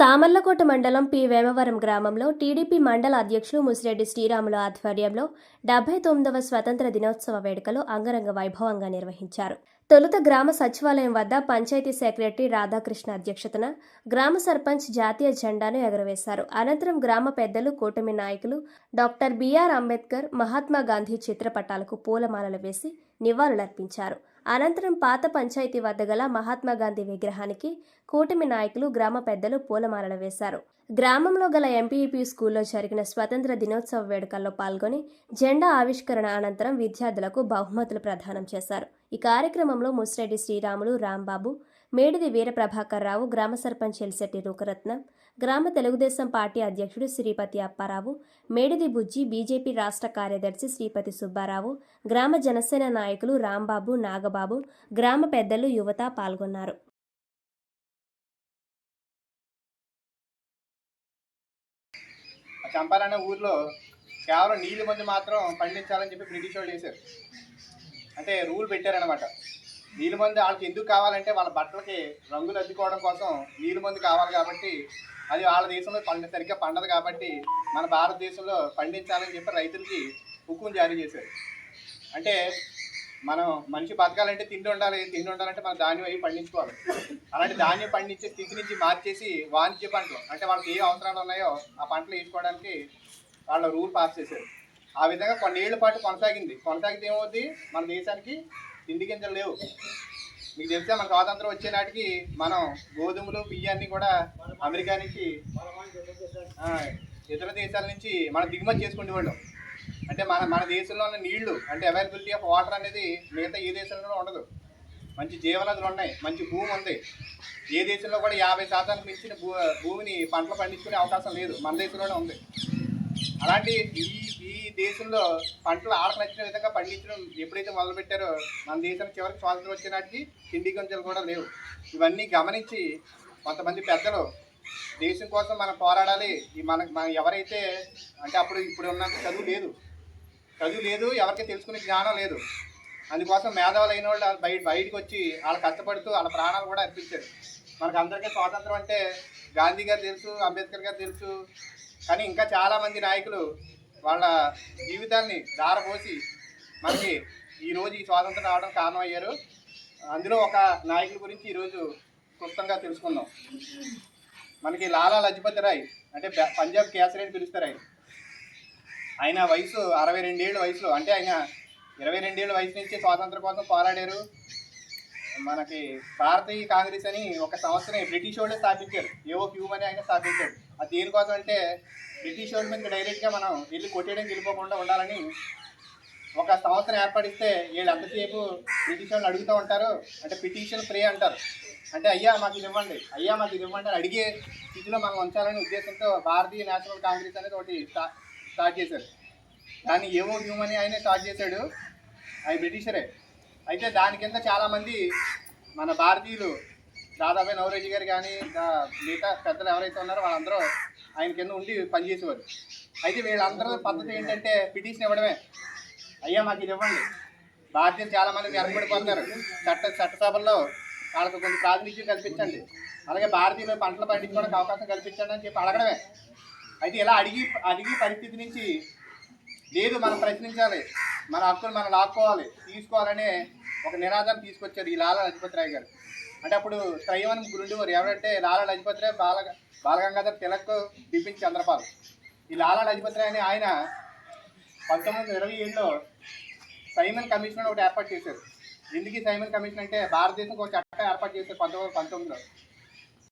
సామర్లకోట మండలం పి. వేమవరం గ్రామంలో టీడీపీ మండల అధ్యక్షులు ముసిరెడ్డి శ్రీరాములు ఆధ్వర్యంలో డెబ్బై తొమ్మిదవ స్వతంత్ర దినోత్సవ వేడుకలు అంగరంగ వైభవంగా నిర్వహించారు. తొలుత గ్రామ సచివాలయం వద్ద పంచాయతీ సెక్రటరీ రాధాకృష్ణ అధ్యక్షతన గ్రామ సర్పంచ్ జాతీయ జెండాను ఎగరవేశారు. అనంతరం గ్రామ పెద్దలు కూటమి నాయకులు doctor B R Ambedkar Mahatma Gandhi చిత్రపటాలకు పూలమాలలు వేసి నివాళులర్పించారు. అనంతరం పాత పంచాయతీ వద్ద గల మహాత్మా గాంధీ విగ్రహానికి కూటమి నాయకులు గ్రామ పెద్దలు పూలమాలలు వేశారు. గ్రామంలో గల ఎంపీఈపీ స్కూల్లో జరిగిన స్వతంత్ర దినోత్సవ వేడుకల్లో పాల్గొని జెండా ఆవిష్కరణ అనంతరం విద్యార్థులకు బహుమతులు ప్రదానం చేశారు. ఈ కార్యక్రమంలో ముసిరెడ్డి శ్రీరాములు రాంబాబు మేడిది వీరప్రభాకర్ రావు గ్రామ సర్పంచ్ ఎలిశెట్టి రూకరత్నం గ్రామ తెలుగుదేశం పార్టీ అధ్యక్షుడు శ్రీపతి అప్పారావు మేడిది బుజ్జి బీజేపీ రాష్ట్ర కార్యదర్శి శ్రీపతి సుబ్బారావు గ్రామ జనసేన నాయకులు రాంబాబు నాగబాబు గ్రామ పెద్దలు యువత పాల్గొన్నారు. చంపాలనే ఊర్లో కేవలం నీళ్ళు మంది మాత్రం పండించాలని చెప్పి బ్రిటిష్ వాళ్ళు చేశారు. అంటే రూల్ పెట్టారనమాట నీళ్ళు మంది వాళ్ళకి ఎందుకు కావాలంటే వాళ్ళ బట్టలకి రంగులు అద్దుకోవడం కోసం నీళ్ళు మంది కావాలి కాబట్టి అది వాళ్ళ దేశంలో పండ సరిగ్గా పండదు కాబట్టి మన భారతదేశంలో పండించాలని చెప్పి రైతులకి హుకుం జారీ చేశారు. అంటే మనం మనిషి బతకాలంటే తిండి ఉండాలి తిండి ఉండాలంటే మనం ధాన్యం అవి పండించుకోవాలి. అలాంటి ధాన్యం పండించే స్థితి నుంచి మార్చేసి వాణిజ్య పంటలు అంటే వాళ్ళకి ఏ అవసరాలు ఉన్నాయో ఆ పంటలు వేసుకోవడానికి వాళ్ళ రూల్ పాస్ చేశారు. ఆ విధంగా కొన్నేళ్ళ పాటు కొనసాగింది. కొనసాగితే ఏమవుద్ది? మన దేశానికి తిండి గింజలు లేవు. మీకు తెలిసే మన స్వాతంత్రం వచ్చే నాటికి మనం గోధుమలు బియ్యాన్ని కూడా అమెరికా నుంచి ఇతర దేశాల నుంచి మనం దిగుమతి చేసుకునేవాళ్ళం అంటే మన మన దేశంలో ఉన్న నీళ్ళు అంటే అవైలబిలిటీ ఆఫ్ వాటర్ అనేది మిగతా ఏ దేశంలోనూ ఉండదు. మంచి జీవనదులు ఉన్నాయి మంచి భూమి ఉంది. ఏ దేశంలో కూడా యాభై శాతానికి మించిన భూ భూమిని పంటలు పండించుకునే అవకాశం లేదు. మన దేశంలోనే ఉంది. అలాంటి ఈ దేశంలో పంటలు ఆడ నచ్చిన విధంగా పండించడం ఎప్పుడైతే మొదలుపెట్టారో మన దేశానికి చివరికి స్వాతంత్రం వచ్చినాటికి తిండి గింజలు కూడా లేవు. ఇవన్నీ గమనించి కొంతమంది పెద్దలు దేశం కోసం మనం పోరాడాలి. ఈ మన మనం ఎవరైతే అంటే అప్పుడు ఇప్పుడు ఉన్న చదువు లేదు. చదువు లేదు ఎవరికి తెలుసుకునే జ్ఞానం లేదు. అందుకోసం మేధావులు అయిన వాళ్ళు బయట బయటకు వచ్చి వాళ్ళు కష్టపడుతూ వాళ్ళ ప్రాణాలు కూడా అర్పించారు. మనకు అందరికీ స్వాతంత్రం అంటే గాంధీ గారు తెలుసు అంబేద్కర్ గారు తెలుసు. కానీ ఇంకా చాలామంది నాయకులు వాళ్ళ జీవితాన్ని దారపోసి మనకి ఈరోజు ఈ స్వాతంత్రం రావడం కారణం అయ్యారు అందులో ఒక నాయకుడి గురించి ఈరోజు క్లుప్తంగా తెలుసుకుందాం. మనకి లాలా లజపతి రాయ్ అంటే పంజాబ్ కేసరి అని పిలుస్తారు ఆయన. ఆయన వయసు అరవై రెండేళ్ళ వయసులో అంటే ఆయన ఇరవై రెండేళ్ళ వయసు నుంచి స్వాతంత్రం కోసం పోరాడారు. మనకి భారతీయ కాంగ్రెస్ అని ఒక సంస్థని బ్రిటిష్ వాళ్ళే స్థాపించారు. ఏవో క్యూమ్ అని ఆయన స్థాపించాడు. అది దేనికోసం అంటే బ్రిటిష్ వాళ్ళ మీద డైరెక్ట్గా మనం వెళ్ళి కొట్టేయడం వెళ్ళిపోకుండా ఉండాలని ఒక సంస్థను ఏర్పడిస్తే వీళ్ళు ఎంతసేపు బ్రిటిష్ వాళ్ళు అడుగుతూ ఉంటారు? అంటే పిటిషన్ ఫ్రీ అంటారు. అంటే అయ్యా మాకు ఇది ఇవ్వండి అయ్యా మాకు ఇది ఇవ్వండి అని అడిగే స్థితిలో మనం ఉంచాలనే ఉద్దేశంతో భారతీయ నేషనల్ కాంగ్రెస్ అనేది ఒకటి స్టా- స్టార్ట్ చేశారు. దాన్ని ఏమో హ్యూమన్ ఆయన స్టార్ట్ చేశాడు. అది బ్రిటిషరే. అయితే దాని కింద చాలామంది మన భారతీయులు దాదాపు నవరేజ్ గారు కానీ దా- మిగతా పెద్దలు ఎవరైతే ఉన్నారో వాళ్ళందరూ ఆయన కింద ఉండి పనిచేసేవారు. అయితే వీళ్ళందరూ పద్ధతి ఏంటంటే పిటిషన్ ఇవ్వడమే. అయ్యా మాకు ఇది ఇవ్వండి. భారతీయులు చాలా మంది వెనకబడిపోతున్నారు చట్ట చట్టసభల్లో వాళ్ళకు కొంచెం ప్రాతినిధ్యం కల్పించండి. అలాగే భారతీయులు పంటలు పండించుకోవడానికి అవకాశం కల్పించండి అని చెప్పి అడగడమే. అయితే ఇలా అడిగి అడిగి పరిస్థితి నుంచి లేదు మనం ప్రశ్నించాలి. మన హక్కులు మనం లాక్కోవాలి తీసుకోవాలనే ఒక నినాదం తీసుకొచ్చారు ఈ లాలా లజపతి రాయ్ గారు. అంటే అప్పుడు త్రయవనం గురుండి ఎవరంటే లాలా లజపతి రాయ్ బాల బాలగంగాధర్ తిలక్ బిపిన్ చంద్రపాల్. ఈ లాలా లజపతి రాయ్ అని ఆయన పంతొమ్మిది వందల ఇరవై ఏడులో సైమన్ కమిషన్ ఒకటి ఏర్పాటు చేశారు. ఎందుకు సైమన్ కమిషన్ అంటే భారతదేశం ఒక చట్టం ఏర్పాటు చేశారు పంతొమ్మిది పంతొమ్మిదిలో.